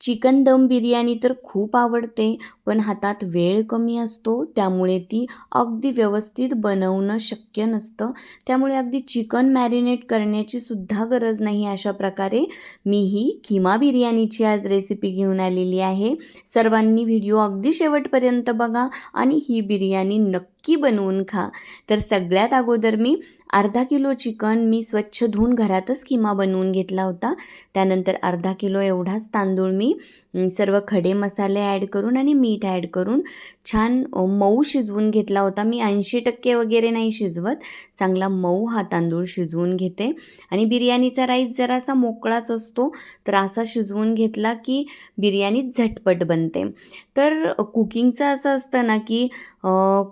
Chicken दम बिर्याणी तर खूप आवडते पण हातात वेळ कमी असतो त्यामुळे ती अगदी व्यवस्थित बनवणं शक्य नसतं. त्यामुळे अगदी चिकन मॅरिनेट करण्याची सुद्धा गरज नाही अशा प्रकारे. मी ही किमा बिर्याणीची आज रेसिपी घेऊन आलेली आहे. सर्वांनी व्हिडिओ अगदी शेवटपर्यंत बघा आणि ही बिर्याणी नक्की बनवून खा. तर सगळ्यात अगोदर मी अर्धा किलो चिकन मी स्वच्छ धुवून घरातच किमा बनवून घेतला होता. त्यानंतर अर्धा किलो एवढाच तांदूळ मी सर्व खडे मसाले ॲड करून आणि मीठ ॲड करून छान मऊ शिजवून घेतला होता. मी ऐंशी टक्के वगैरे नाही शिजवत. चांगला मऊ हा तांदूळ शिजवून घेते. आणि बिर्याणीचा राईस जरासा मोकळाच असतो तर असा शिजवून घेतला की बिर्याणी झटपट बनते. तर कुकिंगचं असं असतं ना की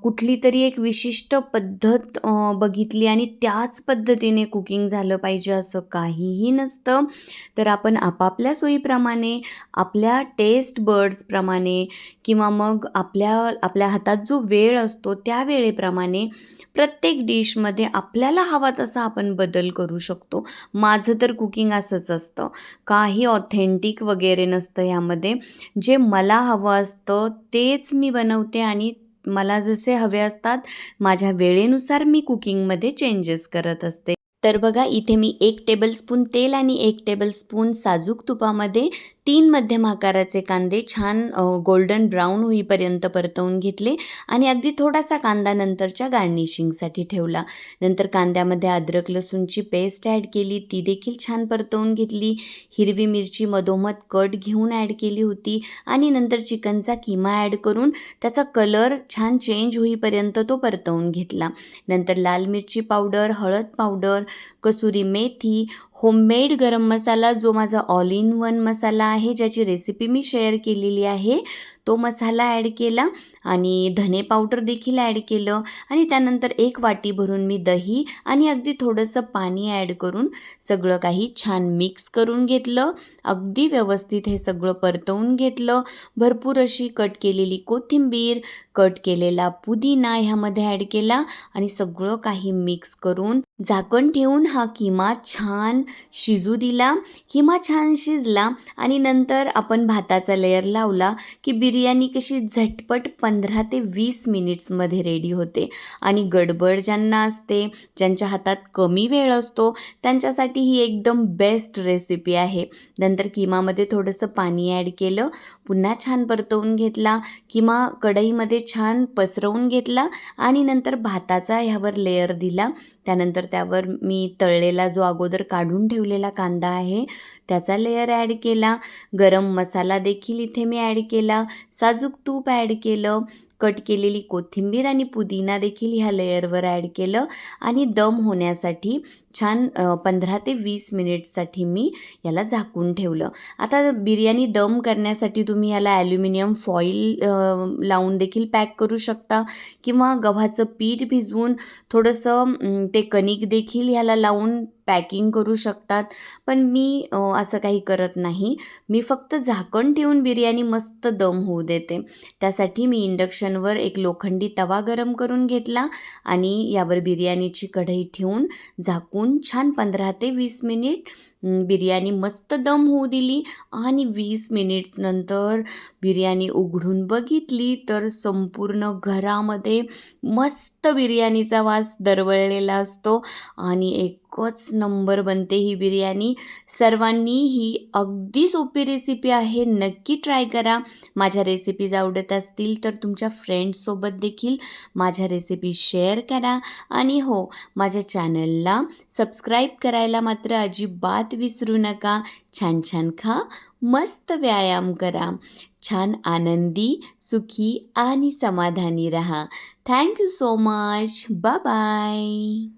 कुठली तरी एक विशिष्ट पद्धत बघितली आणि त्याच पद्धतीने कुकिंग झालं पाहिजे असं काहीही नसतं. तर आपण आपापल्या सोयीप्रमाणे आपल्या टेस्ट बर्ड्सप्रमाणे किंवा मग आपल्या आपल्या हातात जो वेळ असतो त्या वेळेप्रमाणे प्रत्येक डिशमध्ये आपल्याला हवा तसा आपण बदल करू शकतो. माझं तर कुकिंग असंच असतं. काही ऑथेंटिक वगैरे नसतं ह्यामध्ये जे मला हवं असतं तेच मी बनवते आणि मला जसे हवे असतात माझ्या वेळेनुसार मी कुकिंगमध्ये चेंजेस करत असते. तर बघा इथे मी एक टेबलस्पून तेल आणि एक टेबलस्पून साजूक तुपामध्ये तीन मध्यम आकाराचे कांदे छान गोल्डन ब्राऊन होईपर्यंत परतवून घेतले आणि अगदी थोडासा कांदा नंतरच्या गार्निशिंगसाठी ठेवला. नंतर कांद्यामध्ये अद्रक लसूणची पेस्ट ॲड केली ती देखील छान परतवून घेतली. हिरवी मिरची मधोमध कट घेऊन ॲड केली होती आणि नंतर चिकनचा किमा ॲड करून त्याचा कलर छान चेंज होईपर्यंत तो परतवून घेतला. नंतर लाल मिरची पावडर हळद पावडर कसुरी मेथी होममेड गरम मसाला जो माझा ऑल इन वन मसाला आहे ज्याची रेसिपी मी शेअर केलेली आहे. तो मसाला ॲड केला आणि धने पावडर देखील ॲड केलं. आणि त्यानंतर एक वाटी भरून मी दही आणि अगदी थोडंसं पाणी ॲड करून सगळं काही छान मिक्स करून घेतलं. अगदी व्यवस्थित हे सगळं परतवून घेतलं. भरपूर अशी कट केलेली कोथिंबीर कट केलेला पुदिना ह्यामध्ये ॲड केला आणि सगळं काही मिक्स करून झाकण ठेवून हा किमा छान शिजू दिला. किमा छान शिजला आणि नंतर आपण भाताचा लेअर लावला की बिर्याणी कशी झटपट पंधरा ते वीस मिनिट्समध्ये रेडी होते आणि गडबड ज्यांना असते ज्यांच्या हातात कमी वेळ असतो त्यांच्यासाठी ही एकदम बेस्ट रेसिपी आहे. नंतर किमामध्ये थोडंसं पाणी ॲड केलं पुन्हा छान परतवून घेतला किमा कढईमध्ये छान पसरवून घेतला आणि नंतर भाताचा ह्यावर लेअर दिला. त्यानंतर त्यावर मी तळलेला जो अगोदर काढून ठेवलेला कांदा आहे त्याचा लेअर ॲड केला. गरम मसाला देखील इथे मी ॲड केला. साजूक तूप ॲड केलं कट केलेली कोथिंबीर आणि पुदिना देखील ह्या लेअरवर ॲड केलं. आणि दम होण्यासाठी छान पंधरा ते वीस मिनिट्ससाठी मी याला झाकून ठेवलं. आता बिर्याणी दम करण्यासाठी तुम्ही याला ॲल्युमिनियम फॉईल लावून देखील पॅक करू शकता किंवा गव्हाचं पीठ भिजवून थोडंसं ते कणिक देखील ह्याला लावून पॅकिंग करू शकतात. पण मी असं काही करत नाही. मी फक्त झाकण ठेवून बिर्याणी मस्त दम होऊ देते. त्यासाठी मी इंडक्शनवर एक लोखंडी तवा गरम करून घेतला आणि यावर बिर्याणीची कढई ठेवून झाकून छान पंधरा ते वीस मिनिट बिर्याणी मस्त दम होऊ दिली आणि वीस मिनिट्स नंतर बिर्याणी उघडून बघितली तर संपूर्ण घरामध्ये मस्त बिर्याणीचा वास दरवळलेला असतो आणि एकच नंबर बनते ही बिर्याणी. सर्वांनी ही अगदी सोपी रेसिपी आहे नक्की ट्राय करा. माझ्या रेसिपीज आवडत असतील तर तुमच्या फ्रेंड्ससोबत देखील माझ्या रेसिपी शेअर करा. आणि हो माझ्या चॅनलला सबस्क्राईब करायला मात्र अजिबात विसरू नका. छान छान खा. मस्त व्यायाम करा. छान आनंदी सुखी आणि समाधानी रहा. Thank you so much bye bye